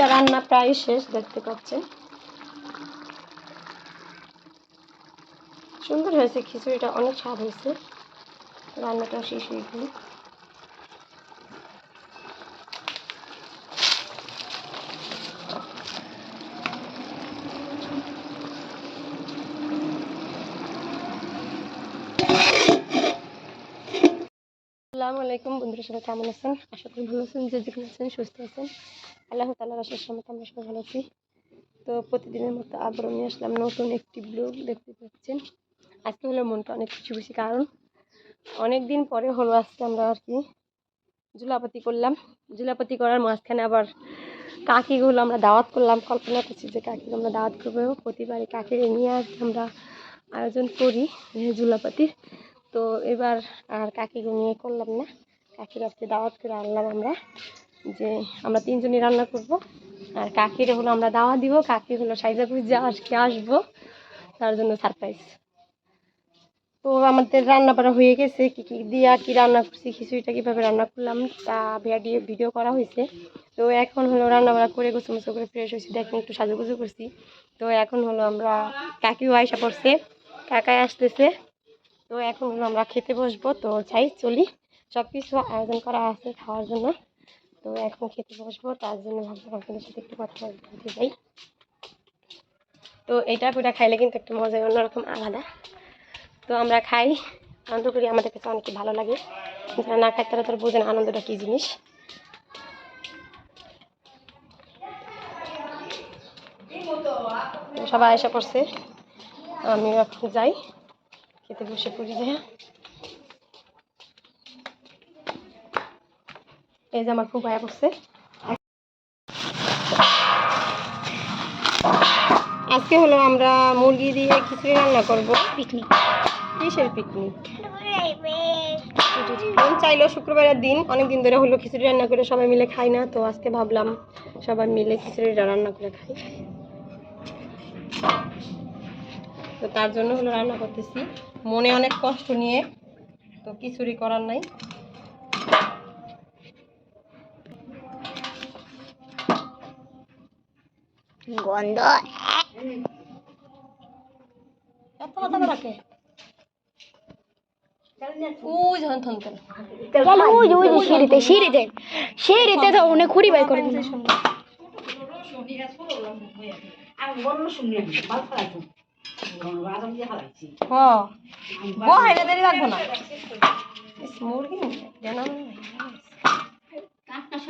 খিচুড়িটা রান্না প্রায় শেষ, দেখতে পাচ্ছেন। সুন্দর হয়েছে খিচুড়িটা, অনেক স্বাদ হয়েছে। রান্নাটা শেষ হয়ে আসসালামু আলাইকুম বন্ধুরা, সবাই কেমন আছেন? আশা করি ভালো আছেন, যে যেখানে আছেন সুস্থ আছেন। আল্লাহ তাল্লাহ আসার সময় আমরা সবাই ভালো আছি। তো প্রতিদিনের মতো আবারও নিয়ে আসলাম নতুন একটি ব্লগ, দেখতে পাচ্ছেন। আজকে হলো মনটা অনেক খুশি খুশি কারণ অনেক দিন পরে হলো আজকে আমরা আর কি জুলাপাতি করলাম। জুলাপাতি করার মাঝখানে আবার কাকিগুলো আমরা দাওয়াত করলাম, কল্পনা করছি যে কাকিগুলো আমরা দাওয়াত করব, প্রতিবারই কাকিরে নিয়ে আর আমরা আয়োজন করি জুলাপাতির তো এবার আর কাকিকে নিয়ে করলাম না, কাকির আজকে দাওয়াত করে আনলাম আমরা। যে আমরা তিনজনই রান্না করব। আর কাকিরে হলো আমরা দাওয়া দিব, কাকি হলো সাইজা খুঁজে আজকে আসব। তার জন্য সারপ্রাইজ তো আমাদের রান্না বাড়া হয়ে গেছে, কী কী দিয়া কী রান্না করছি, খিচুড়িটা কীভাবে রান্না করলাম তা ভিডিও ভিডিও করা হয়েছে। তো এখন হলো রান্না বাড়া করে গোছু মুছু করে ফ্রেশ হয়েছি, দেখেন একটু সাজুগুজু করছি। তো এখন হলো আমরা কাকিও আয়সা পড়ছে, কাকাই আসতেছে। তো এখন হলো আমরা খেতে বসবো। তো চাই চলি। সব কিছু আয়োজন করা আছে খাওয়ার জন্য। তো এখন খেতে বসবো, তার জন্য ভাবলাম আপনাদের সাথে একটু কথা বলতে যাই। তো এটা পুরা খাইলে কিন্তু একটু মজা অন্যরকম আলাদা। তো আমরা খাই, আনন্দ করি, আমাদের কাছে অনেক ভালো লাগে। যারা না খায় তারা তারা বোঝেন আনন্দটা কী জিনিস। সবাই আশা করছে আমি যাই, খেতে বসে পড়ি যে। এই যে আমার খুব আয়া পড়ছে। আজকে হলো আমরা মুরগি দিয়ে খিচুড়ি রান্না করব। পিকনিক। কিসের পিকনিক? মন চাইলো শুক্রবারের দিন অনেক দিন ধরে হলো খিচুড়ি রান্না করে সবাই মিলে খাই না তো আজকে ভাবলাম সবাই মিলে খিচুড়িটা রান্না করে খাই। তো তার জন্য হলো রান্না করতেছি। মনে অনেক কষ্ট নিয়ে তো খিচুড়ি করার নাই। গন্ধ। এত কথা রাখে সিঁড়িতে সিঁড়িতে সিঁড়িতে তো অনেক খুঁড়ি বাই করে দিল। হ বহাই না দেরি রাখব না। মুরগি জানা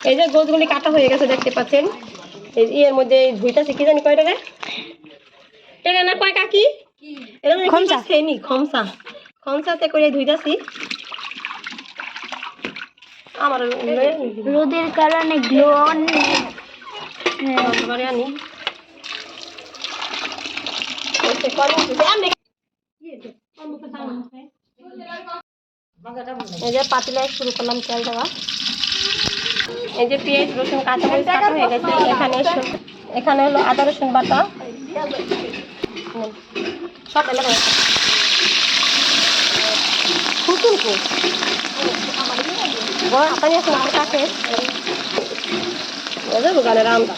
এই যে গোছগুলি কাটা হয়ে গেছে দেখতে পাচ্ছেন? এই এর মধ্যে ধুইতাছে কি জানি কয় টাকা এটা না কয় কাকি? এটা খমসা। সেনি খমসা। খমসাতে করে ধুইতাছি আমার রোদের কারণে গ্লো করে দিতে আমি এই যে পাতিলায় শুরু করলাম, তেল দেওয়া। এই যে পেঁয়াজ, রসুন কাঁচা মরিচ কাটা হয়ে গেছে। এখানে এখানে হলো আদা, রসুন বাটা। সব এলাকা খুতুন কো বড় আপনি এখন আমার কাছে। দোকানে রান্না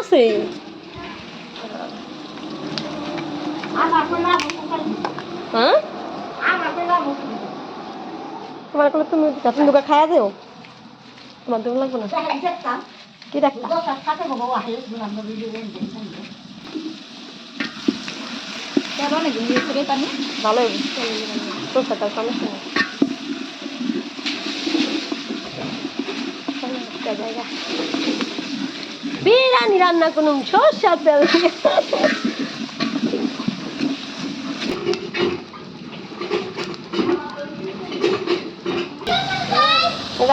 আছে। হ্যাঁ? তোমার কোনো তুমি তুমি দুটো খায়া দেও, তোমার দেবো লাগবে না? কি রান্না কোনো সর্ষার তেল দিয়ে এই যে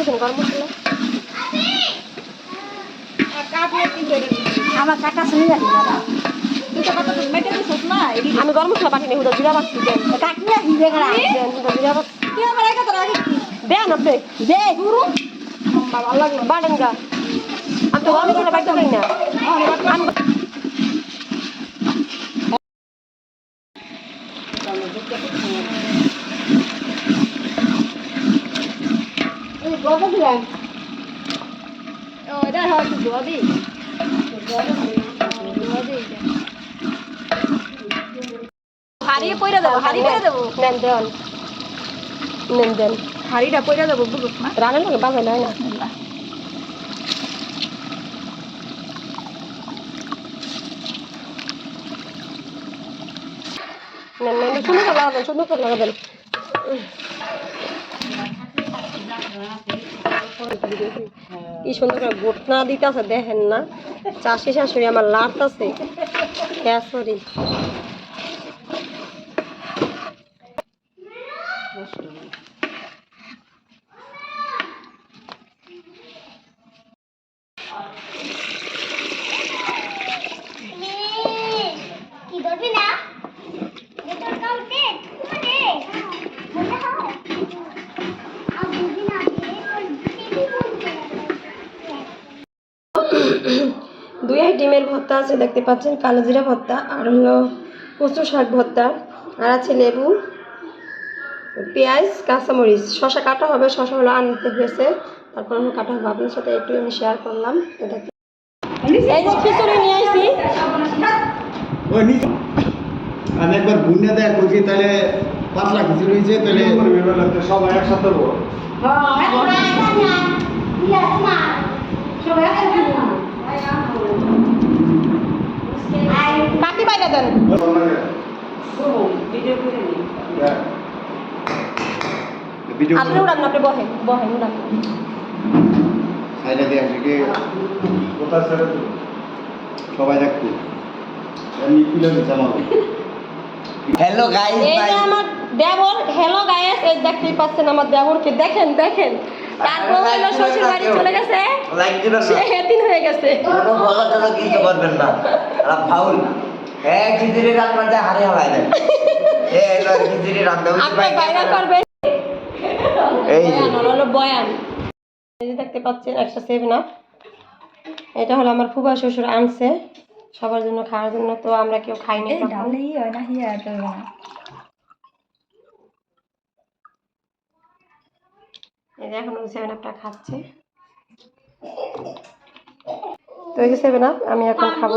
এখন গরম মশলা। আমার কাকা শুনে যাবি আমি গরম মশলা বাটি নেই জিরা বাটছি দেন। জিরা আগে দেন আপনি দে গুরু। ভালো লাগল। বাটেন গা আমি তো গরম মশলা পারি না। আমি ও এটা হয় তো দোয়া দি হারিয়ে পয়রা দেবো হারিয়ে পয়রা দেবো। নেন দেন নেন দেন হাড়িটা পয়রা দেবো বুঝুস না। রান্নার লোকে বাজাই নাই না? নেন নেন করে লাগাবেন করে লাগাবেন কি সুন্দর করে ঘটনা দিতে আছে দেখেন না। চাষি শাশুড়ি আমার লাট আছে। হ্যাঁ দুই ভর্তা আছে দেখতে পাচ্ছেন কালো জিরা ভর্তা আর হলো কচু শাক ভর্তা। আর আছে লেবু পেঁয়াজ কাঁচামরিচ। শশা কাটা হবে শশা হলো আনতে হয়েছে। তারপর হলো কাটা হবে। আপনার সাথে একটু আমি শেয়ার করলাম। তো দেখতে এই যে খিচুড়ি নিয়ে আসি আমি একবার বুনিয়া দেয়া করছি তাহলে পাতলা কিছু রয়েছে তাহলে সবাই একসাথে কাটি বাইরে দেন? আপনি উড়ান আপনি বহেন বহেন উড়ান সাইডে দিয়ে আসবে সবাই আমি হ্যালো গাইস এই আমার দেবর হ্যালো এই দেখতেই পাচ্ছেন আমার দেবরকে। দেখেন দেখেন। তারপর হলো শ্বশুর বাড়ি চলে গেছে। লাইক দিবেন সে না এদিন হয়ে গেছে। কোনো বলার জন্য কিছু করবেন না। আর ফাউল। এক খিচুড়ি রান্নাতে হারে হারাই দেন। এ খিচুড়ি রান্না হচ্ছে আপনি বাইরে করবেন এই বয়ান হলো বয়ান। এই দেখতে পাচ্ছেন একটা সেভেন আপ এটা হলো আমার ফুবা শ্বশুর আনছে। সবার জন্য খাওয়ার জন্য তো আমরা কেউ খাইনি হয় না হিয়া চলবে না এই যে এখন সেভেন আপটা খাচ্ছে। তো এই যে সেভেন আপ আমি এখন খাব